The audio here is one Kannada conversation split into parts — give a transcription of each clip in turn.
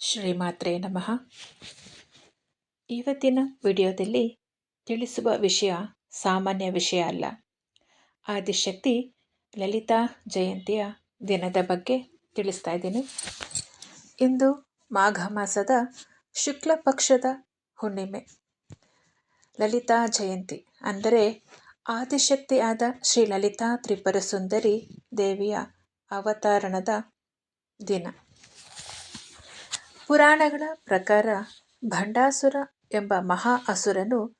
ಶ್ರೀಮಾತ್ರೇ ನಮಃ. ಇವತ್ತಿನ ವಿಡಿಯೋದಲ್ಲಿ ತಿಳಿಸುವ ವಿಷಯ ಸಾಮಾನ್ಯ ವಿಷಯ ಅಲ್ಲ. ಆದಿಶಕ್ತಿ ಲಲಿತಾ ಜಯಂತಿಯ ದಿನದ ಬಗ್ಗೆ ತಿಳಿಸ್ತಾ ಇದ್ದೀನಿ. ಇಂದು ಮಾಘ ಮಾಸದ ಶುಕ್ಲ ಪಕ್ಷದ ಹುಣ್ಣಿಮೆ. ಲಲಿತಾ ಜಯಂತಿ ಅಂದರೆ ಆದಿಶಕ್ತಿಯಾದ ಶ್ರೀ ಲಲಿತಾ ತ್ರಿಪುರ ಸುಂದರಿ ದೇವಿಯ ಅವತಾರಣದ ದಿನ. ಪುರಾಣಗಳ ಪ್ರಕಾರ ಭಂಡಾಸುರ ಎಂಬ ಮಹಾ ಅಸುರನು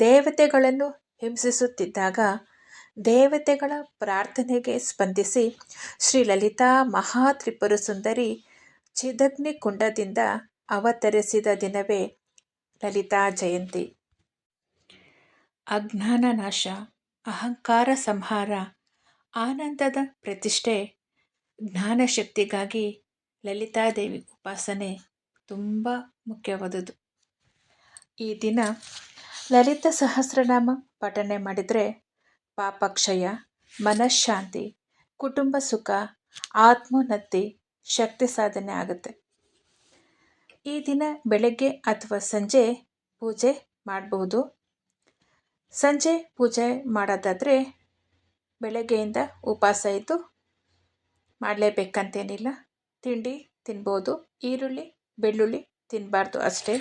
ದೇವತೆಗಳನ್ನು ಹಿಂಸಿಸುತ್ತಿದ್ದಾಗ ದೇವತೆಗಳ ಪ್ರಾರ್ಥನೆಗೆ ಸ್ಪಂದಿಸಿ ಶ್ರೀ ಲಲಿತಾ ಮಹಾ ತ್ರಿಪುರ ಸುಂದರಿ ಚಿದಗ್ನಿ ಕುಂಡದಿಂದ ಅವತರಿಸಿದ ದಿನವೇ ಲಲಿತಾ ಜಯಂತಿ. ಅಜ್ಞಾನ ನಾಶ, ಅಹಂಕಾರ ಸಂಹಾರ, ಆನಂದದ ಪ್ರತಿಷ್ಠೆ, ಜ್ಞಾನಶಕ್ತಿಗಾಗಿ ಲಲಿತಾದೇವಿ ಉಪಾಸನೆ ತುಂಬ ಮುಖ್ಯವಾದದ್ದು. ಈ ದಿನ ಲಲಿತ ಸಹಸ್ರನಾಮ ಪಠನೆ ಮಾಡಿದರೆ ಪಾಪಕ್ಷಯ, ಮನಃಶಾಂತಿ, ಕುಟುಂಬ ಸುಖ, ಆತ್ಮೋನ್ನತಿ, ಶಕ್ತಿ ಸಾಧನೆ ಆಗುತ್ತೆ. ಈ ದಿನ ಬೆಳಗ್ಗೆ ಅಥವಾ ಸಂಜೆ ಪೂಜೆ ಮಾಡಬಹುದು ಸಂಜೆ ಪೂಜೆ ಮಾಡೋದಾದರೆ ಬೆಳಗ್ಗೆಯಿಂದ ಉಪವಾಸ ಇದ್ದು ಮಾಡಲೇಬೇಕಂತೇನಿಲ್ಲ. ತಿಂಡಿ ತಿನ್ಬೋದು. ಈರುಳ್ಳಿ, ಬೆಳ್ಳುಳ್ಳಿ ತಿನ್ನಬಾರ್ದು ಅಷ್ಟೇ.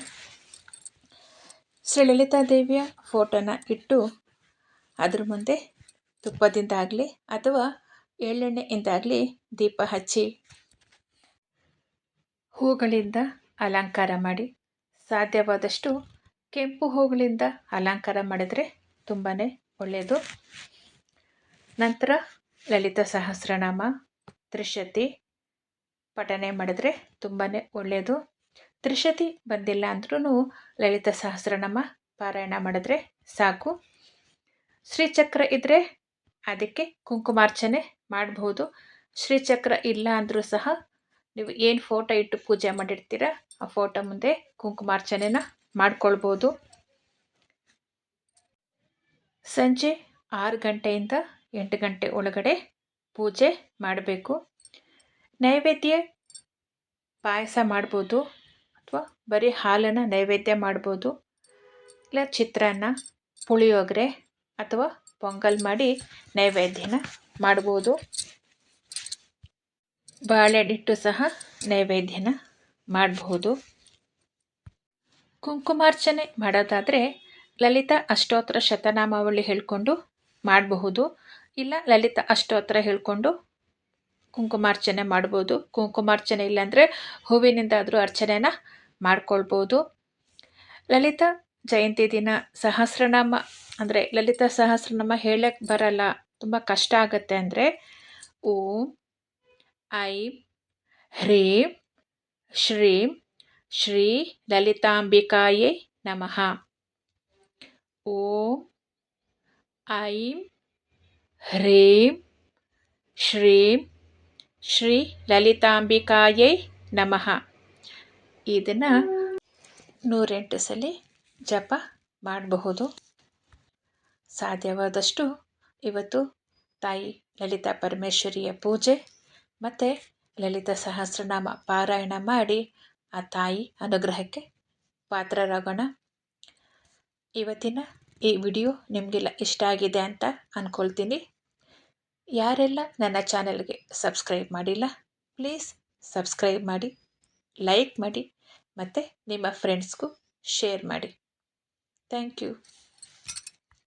ಶ್ರೀ ಲಲಿತಾದೇವಿಯ ಫೋಟೋನ ಇಟ್ಟು ಅದ್ರ ಮುಂದೆ ತುಪ್ಪದಿಂದಾಗಲಿ ಅಥವಾ ಎಳ್ಳೆಣ್ಣೆಯಿಂದಾಗಲಿ ದೀಪ ಹಚ್ಚಿ ಹೂಗಳಿಂದ ಅಲಂಕಾರ ಮಾಡಿ. ಸಾಧ್ಯವಾದಷ್ಟು ಕೆಂಪು ಹೂಗಳಿಂದ ಅಲಂಕಾರ ಮಾಡಿದರೆ ತುಂಬಾ ಒಳ್ಳೆಯದು ನಂತರ ಲಲಿತ ಸಹಸ್ರನಾಮ, ತ್ರಿಶತಿ ಪಠನೆ ಮಾಡಿದ್ರೆ ತುಂಬಾ ಒಳ್ಳೆಯದು ತ್ರಿಶತಿ ಬಂದಿಲ್ಲ ಅಂದ್ರೂ ಲಲಿತ ಸಹಸ್ರನಾಮ ಪಾರಾಯಣ ಮಾಡಿದ್ರೆ ಸಾಕು. ಶ್ರೀಚಕ್ರ ಇದ್ದರೆ ಅದಕ್ಕೆ ಕುಂಕುಮಾರ್ಚನೆ ಮಾಡಬಹುದು ಶ್ರೀಚಕ್ರ ಇಲ್ಲ ಅಂದರೂ ಸಹ ನೀವು ಏನು ಫೋಟೋ ಇಟ್ಟು ಪೂಜೆ ಮಾಡಿರ್ತೀರ ಆ ಫೋಟೋ ಮುಂದೆ ಕುಂಕುಮಾರ್ಚನೆನ ಮಾಡ್ಕೊಳ್ಬೋದು. ಸಂಜೆ ಆರು ಗಂಟೆಯಿಂದ ಎಂಟು ಗಂಟೆ ಒಳಗಡೆ ಪೂಜೆ ಮಾಡಬೇಕು. ನೈವೇದ್ಯ ಪಾಯಸ ಮಾಡ್ಬೋದು ಅಥವಾ ಬರೀ ಹಾಲನ್ನು ನೈವೇದ್ಯ ಮಾಡ್ಬೋದು. ಇಲ್ಲ ಚಿತ್ರಾನ್ನ, ಪುಳಿಯೋಗರೆ ಅಥವಾ ಪೊಂಗಲ್ ಮಾಡಿ ನೈವೇದ್ಯನ ಮಾಡ್ಬೋದು. ಬಾಳೆಡಿಟ್ಟು ಸಹ ನೈವೇದ್ಯನ ಮಾಡಬಹುದು ಕುಂಕುಮಾರ್ಚನೆ ಮಾಡೋದಾದರೆ ಲಲಿತ ಅಷ್ಟೋತ್ತರ ಶತನಾಮಾವಳಿ ಹೇಳಿಕೊಂಡು ಮಾಡಬಹುದು. ಇಲ್ಲ ಲಲಿತ ಅಷ್ಟೋತ್ತರ ಹೇಳ್ಕೊಂಡು ಕುಂಕುಮಾರ್ಚನೆ ಮಾಡ್ಬೋದು. ಕುಂಕುಮಾರ್ಚನೆ ಇಲ್ಲಾಂದರೆ ಹೂವಿನಿಂದಾದರೂ ಅರ್ಚನೆನ ಮಾಡ್ಕೊಳ್ಬೋದು. ಲಲಿತ ಜಯಂತಿ ದಿನ ಸಹಸ್ರನಾಮ ಅಂದರೆ ಲಲಿತ ಸಹಸ್ರನಾಮ ಹೇಳಕ್ಕೆ ಬರಲ್ಲ. ತುಂಬ ಕಷ್ಟ ಆಗುತ್ತೆ ಅಂದರೆ ಓಂ, ಐ, ಹ್ರೀಂ, ಶ್ರೀಂ, ಶ್ರೀ ಲಲಿತಾಂಬಿಕಾಯೇ ನಮಃ. ಓಂ, ಐ, ಹ್ರೀಂ, ಶ್ರೀಂ ಶ್ರೀ ಲಲಿತಾಂಬಿಕಾಯೈ ನಮಃ. ಇದನ್ನು ನೂರೆಂಟು ಸಲ ಜಪ ಮಾಡಬಹುದು. ಸಾಧ್ಯವಾದಷ್ಟು ಇವತ್ತು ತಾಯಿ ಲಲಿತಾ ಪರಮೇಶ್ವರಿಯ ಪೂಜೆ ಮತ್ತು ಲಲಿತಾ ಸಹಸ್ರನಾಮ ಪಾರಾಯಣ ಮಾಡಿ ಆ ತಾಯಿ ಅನುಗ್ರಹಕ್ಕೆ ಪಾತ್ರರಾಗೋಣ. ಇವತ್ತಿನ ಈ ವಿಡಿಯೋ ನಿಮಗೆಲ್ಲ ಇಷ್ಟ ಆಗಿದೆ ಅಂತ ಅಂದ್ಕೊಳ್ತೀನಿ ಯಾರೆಲ್ಲ ನನ್ನ ಚಾನಲ್ಗೆ ಸಬ್ಸ್ಕ್ರೈಬ್ ಮಾಡಿಲ್ಲ, ಪ್ಲೀಸ್ ಸಬ್ಸ್ಕ್ರೈಬ್ ಮಾಡಿ, ಲೈಕ್ ಮಾಡಿ ಮತ್ತು ನಿಮ್ಮ ಫ್ರೆಂಡ್ಸ್ಗೂ ಶೇರ್ ಮಾಡಿ. Thank you.